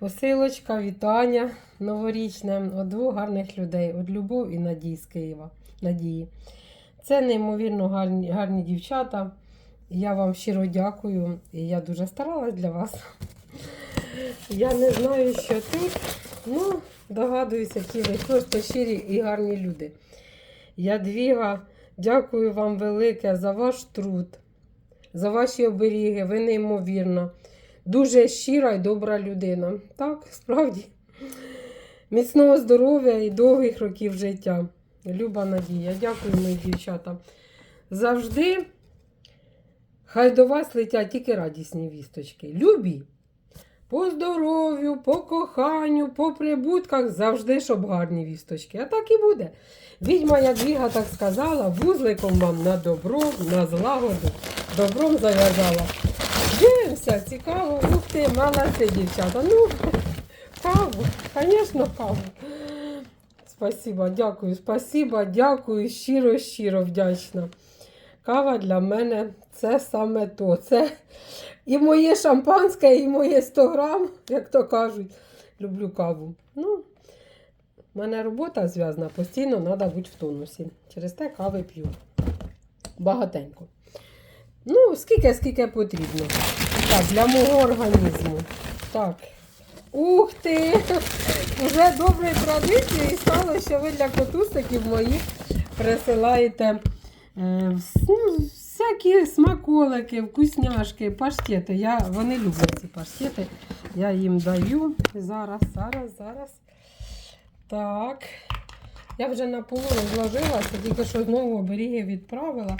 Посилочка, вітання новорічне від двох гарних людей, від Любов і Надії з Києва. Надії. Це неймовірно гарні, гарні дівчата. Я вам щиро дякую. І я дуже старалась для вас. Я не знаю, що тут. Ну, догадуюся, які ви просто щирі і гарні люди. Ядвіга, дякую вам велике за ваш труд, за ваші оберіги. Ви неймовірна. Дуже щира і добра людина. Так, справді. Міцного здоров'я і довгих років життя. Люба Надія, дякую, мої дівчата. Завжди хай до вас летять тільки радісні вісточки. Любі. По здоров'ю, по коханню, по прибутках завжди щоб гарні вісточки. А так і буде. Відьма Ядвіга так сказала, вузликом вам на добро, на злагоду. Добром зав'язала. Дивимося, цікаво. Ух ти, молодці, дівчата. Ну, каву, звісно, каву. Спасибо, дякую, спасибо, дякую, щиро, щиро вдячна. Кава для мене це саме то. Це і моє шампанське, і моє 100 грам, як то кажуть. Люблю каву. Ну, в мене робота зв'язана, постійно треба бути в тонусі. Через те кави п'ю. Багатенько. Ну, скільки, скільки потрібно. Так, для мого організму. Так. Ух ти! Уже доброю традицією стало, що ви для котусиків моїх присилаєте е, ну, всякі смаколики, вкусняшки, паштети. Я, вони люблять ці паштети. Я їм даю. Зараз, зараз, зараз. Так. Я вже на полу розложилася, тільки що знову оберіги відправила.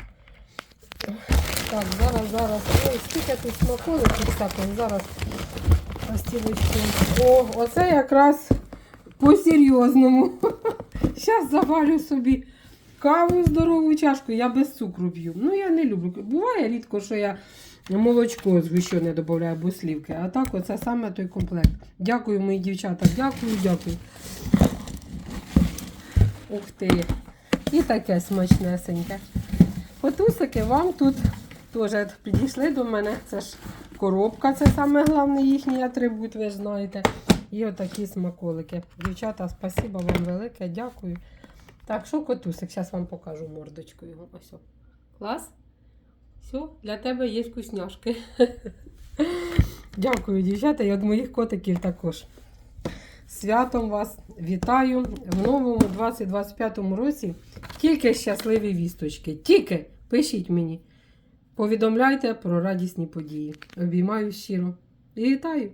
Так, зараз, зараз. Ой, скільки тут смаколиків всяких. Зараз постілочку. О, оце якраз по-серйозному. Зараз завалю собі каву здорову чашку, я без цукру п'ю. Ну, я не люблю. Буває рідко, що я молочко згущене додаю або слівки. А так, оце саме той комплект. Дякую, мої дівчата. Дякую, дякую. Ух ти. І таке смачнесеньке. Котусики вам тут теж підійшли до мене. Це ж коробка, це саме головний їхній атрибут, ви знаєте. І отакі смаколики. Дівчата, спасибо вам велике, дякую. Так, що котусик? Зараз вам покажу мордочку його. Ось. Клас. Все, для тебе є вкусняшки. Дякую, дівчата, і від моїх котиків також. Святом вас вітаю в новому 2025 році. Тільки щасливі вісточки. Тільки пишіть мені. Повідомляйте про радісні події. Обіймаю щиро. І вітаю!